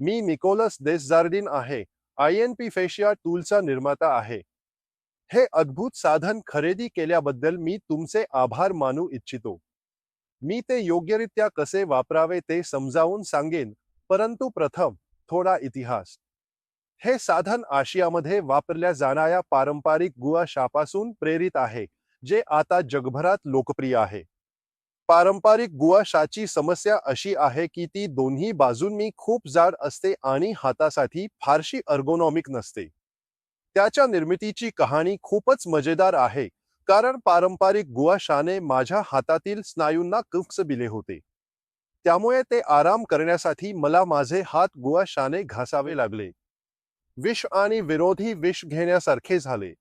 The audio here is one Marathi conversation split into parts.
मी निकोलस देसजार्डिन आहे. आय एन पी फेशिया टूलचा निर्माता आहे. हे अद्भुत साधन खरेदी केल्याबद्दल मी तुमचे आभार मानू इच्छितो. मी ते योग्यरित्या कसे वापरावे ते समजावून सांगेन परंतु प्रथम थोडा इतिहास. हे साधन आशियामध्ये वापरल्या जाणाऱ्या पारंपरिक गुआशापासून प्रेरित आहे जे आता जगभरात लोकप्रिय आहे. पारंपरिक गुआशाची समस्या अशी आहे की ती दोन्ही बाजूंनी खूप जाड असते आणि हातासाठी फारशी अर्गोनॉमिक नसते. त्याच्या निर्मितीची कहाणी खूपच मजेदार आहे कारण पारंपरिक गुवाशाने माझ्या हातातील स्नायूंना बिले होते. त्यामुळे ते आराम करण्यासाठी मला माझे हात गुवाशाने घासावे लागले. विष आणि विरोधी विष घेण्यासारखे झाले.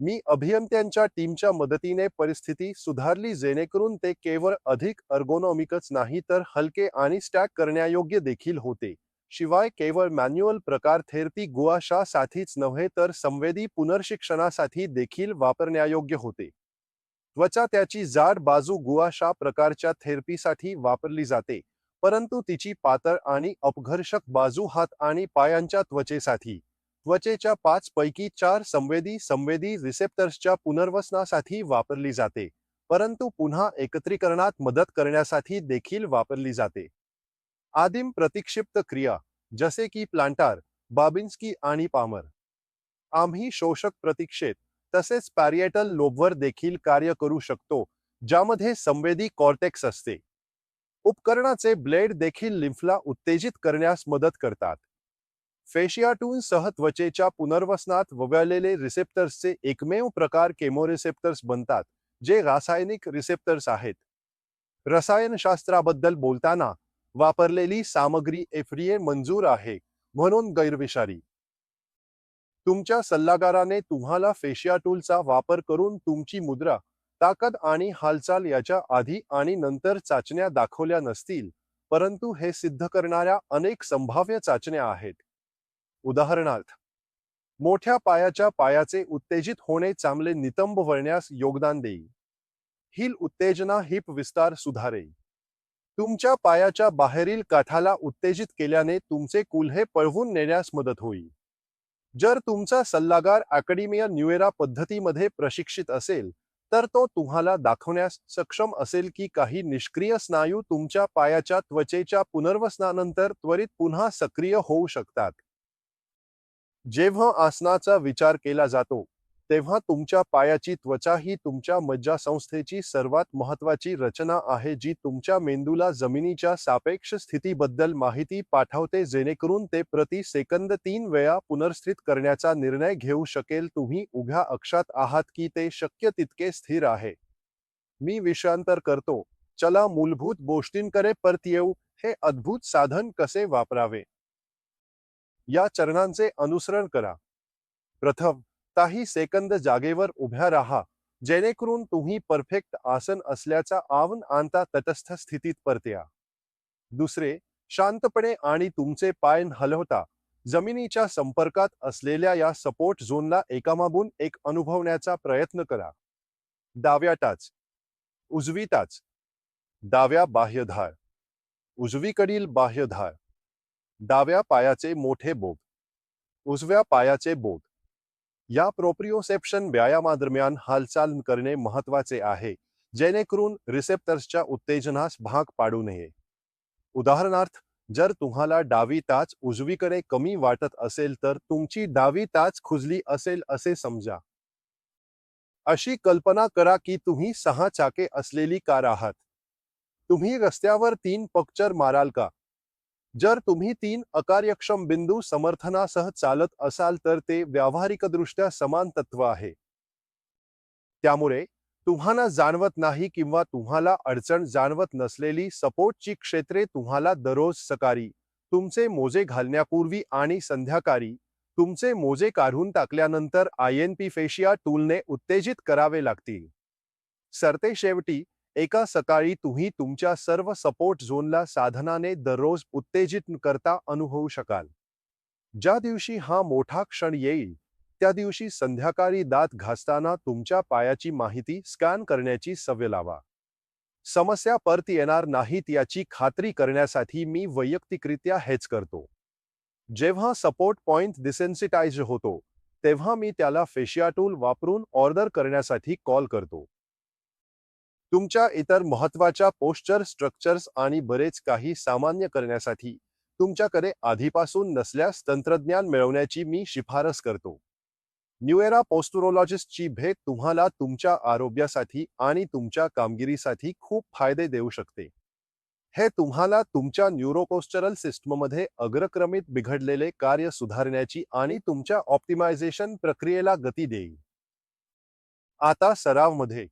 मी अभियंत्यांच्या टीमच्या मदतीने परिस्थिती सुधारली जेणेकरून ते केवळ अधिक अर्गोनॉमिकच नाही तर हलके आणि स्टॅक करण्यायोग्य देखील होते. शिवाय केवळ मॅन्युअल प्रकार थेरपी गुआशासाठीच नव्हे तर संवेदी पुनर्शिक्षणासाठी देखील वापरण्यायोग्य होते. त्वचा त्याची जाड बाजू गुआशा प्रकारच्या थेरपीसाठी वापरली जाते परंतु तिची पातळ आणि अपघर्षक बाजू हात आणि पायांच्या त्वचेसाठी. त्वचेच्या पाच पैकी चार संवेदी संवेदी रिसेप्टर्सच्या पुनर्वसनासाठी वापरली जाते परंतु पुन्हा एकत्रीकरणात मदत करण्यासाठी देखील वापरली जाते. आदिम प्रतिक्षिप्त क्रिया जसे की प्लांटार बाबिन्स्की आणि पामर. आम्ही शोषक प्रतीक्षेत तसेच पॅरिएटल लोबवर देखील कार्य करू शकतो ज्यामध्ये संवेदी कॉर्टेक्स असते. उपकरणाचे ब्लेड देखील लिम्फला उत्तेजित करण्यास मदत करतात. फेशियाटून सह त्वचेच्या पुनर्वसनात वगळलेले रिसेप्टर्सचे एकमेव प्रकार केमोरिसेप्टर्स बनतात जे रासायनिक रिसेप्टर्स आहेत. रसायनशास्त्राबद्दल बोलताना वापरलेली सामग्री एफडीए मंजूर आहे म्हणून गैरविषारी. तुमच्या सल्लागाराने तुम्हाला फेशिया टूलचा वापर करून तुमची मुद्रा ताकद आणि हालचाल याच्या आधी आणि नंतर चाचण्या दाखवल्या नसतील परंतु हे सिद्ध करणाऱ्या अनेक संभाव्य चाचण्या आहेत. उदाहरणार्थ मोठ्या पायाच्या पायाचे उत्तेजित होणे चांगले नितंब वळण्यास योगदान देईल. हिल उत्तेजना हिप विस्तार सुधारेल. तुमच्या पायाच्या बाहेरील काठाला उत्तेजित केल्याने तुमचे कुल्हे पळवून नेण्यास मदत होईल. जर तुमचा सल्लागार अकॅडमिया न्युएरा पद्धतीमध्ये प्रशिक्षित असेल तर तो तुम्हाला दाखवण्यास सक्षम असेल की काही निष्क्रिय स्नायू तुमच्या पायाच्या त्वचेच्या पुनर्वसनानंतर त्वरित पुन्हा सक्रिय होऊ शकतात. जेव्हा आसनाचा विचार केला जातो तेव्हा तुमच्या पायाची त्वचा ही तुमच्या मज्जासंस्थेची सर्वात महत्वाची रचना आहे जी तुमच्या मेंदूला जमिनीच्या सापेक्ष स्थितीबद्दल माहिती पाठवते जेणेकरून ते प्रति सेकंद तीन वेळा पुनर्स्थित करण्याचा निर्णय घेऊ शकेल. तुम्ही उभ्या अक्षात आहात की ते शक्य तितके स्थिर आहे. मी विषयांतर करतो. चला मूलभूत गोष्टींकडे परत येऊ. हे अद्भुत साधन कसे वापरावे? या चरणांचे अनुसरण करा. प्रथम काही सेकंद जागेवर उभ्या राहा जेणेकरून तुम्ही परफेक्ट आसन असल्याचा आवन आणता तटस्थ स्थितीत परत्या. दुसरे शांतपणे आणि तुमचे पाय हलवता जमिनीच्या संपर्कात असलेल्या या सपोर्ट झोनला एकामागून एक अनुभवण्याचा प्रयत्न करा. डाव्या टाच उजवी टाच डाव्या बाह्यधार उजवीकडील बाह्यधार. डाव्या पायाचे मोठे बोध उजव्या पायाचे बोध या प्रोप्रिओसेप्शन व्यायामादरम्यान हालचाल करणे महत्त्वाचे आहे जेणेकरून रिसेप्टर्सच्या उत्तेजनास भाग पाडू नये. उदाहरणार्थ जर तुम्हाला डावी टाच उजवीकडे कमी वाटत असेल तर तुमची डावी टाच खुजली असेल असे समजा. अशी कल्पना करा की तुम्ही सहा चाके असलेली कार आहात. तुम्ही रस्त्यावर तीन पक्चर माराल का? जर तुम्ही तीन अकार्यक्षम बिंदू समर्थनासह चालत असाल तर ते व्यावहारिकदृष्ट्या समान तत्व आहे. त्यामुळे तुम्हाला जाणवत नाही किंवा तुम्हाला अडचण जाणवत नसलेली सपोर्टची क्षेत्रे तुम्हाला दररोज सकाळी तुमचे मोजे घालण्यापूर्वी आणि संध्याकाळी तुमचे मोजे काढून टाकल्यानंतर आय एन पी फेशिया टूलने उत्तेजित करावे लागतील. सरते शेवटी एका सकाळी तुम्ही तुमच्या सर्व सपोर्ट झोनला साधनाने दररोज उत्तेजित करता अनुभवू शकाल. ज्या दिवशी हा मोठा क्षण येईल त्या दिवशी संध्याकाळी दात घासताना तुमच्या पायाची माहिती स्कॅन करण्याची सवय लावा. समस्या परत येणार नाहीत याची खात्री करण्यासाठी मी वैयक्तिकरित्या हेच करतो. जेव्हा सपोर्ट पॉइंट डिसेन्सिटाइज होतो तेव्हा मी त्याला फेशिया टूल वापरून ऑर्डर करण्यासाठी कॉल करतो. तुमच्या इतर महत्त्वाच्या पोस्चर स्ट्रक्चर्स आणि बरेच काही सामान्य करण्यासाठी तुमच्याकडे आधीपासून नसल्यास तंत्रज्ञान मिळवण्याची मी शिफारस करतो. न्यूएरा पोस्टुरोलॉजिस्टची भेट तुम्हाला तुमच्या आरोग्यासाठी आणि तुमच्या कामगिरीसाठी खूप फायदे देऊ शकते. हे तुम्हाला तुमच्या न्यूरोपोस्चरल सिस्टममध्ये अग्रक्रमित बिघडलेले कार्य सुधारण्याची आणि तुमच्या ऑप्टिमायझेशन प्रक्रियेला गती देईल. आता सरावमध्ये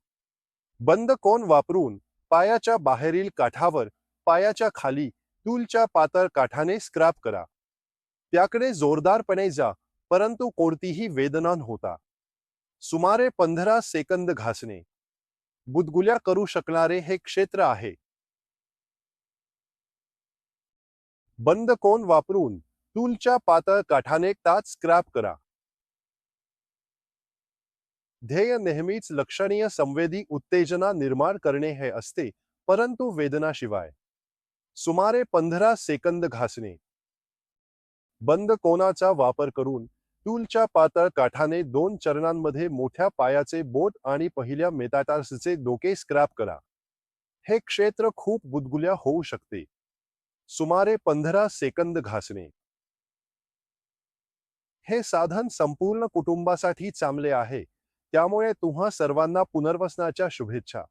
बंद कोन वापरून पायाच्या बाहेरील काठावर पायाच्या खाली टूलच्या पातळ काठाने स्क्रॅप करा. त्याकडे जोरदारपणे जा परंतु कोणतीही वेदना होता सुमारे पंधरा सेकंद घासणे. बुदगुल्या करू शकणारे हे क्षेत्र आहे. बंद कोन वापरून टूलच्या पातळ काठाने ताच स्क्रॅप करा. ध्येय नेहमीच लक्षणीय संवेदी उत्तेजना निर्माण करणे हे असते परंतु वेदनाशिवाय. सुमारे पंधरा सेकंद घासणे. बंद कोनाचा वापर करून टूलच्या पातळ काठाने दोन चरणांमध्ये मोठ्या पायाचे बोट आणि पहिल्या मेटाटार्सचे डोके स्क्रॅप करा. हे क्षेत्र खूप बुदगुल्या होऊ शकते. सुमारे पंधरा सेकंद घासणे. हे साधन संपूर्ण कुटुंबासाठी चांगले आहे त्यामुळे तुम्हा सर्वांना पुनर्वसनाच्या शुभेच्छा.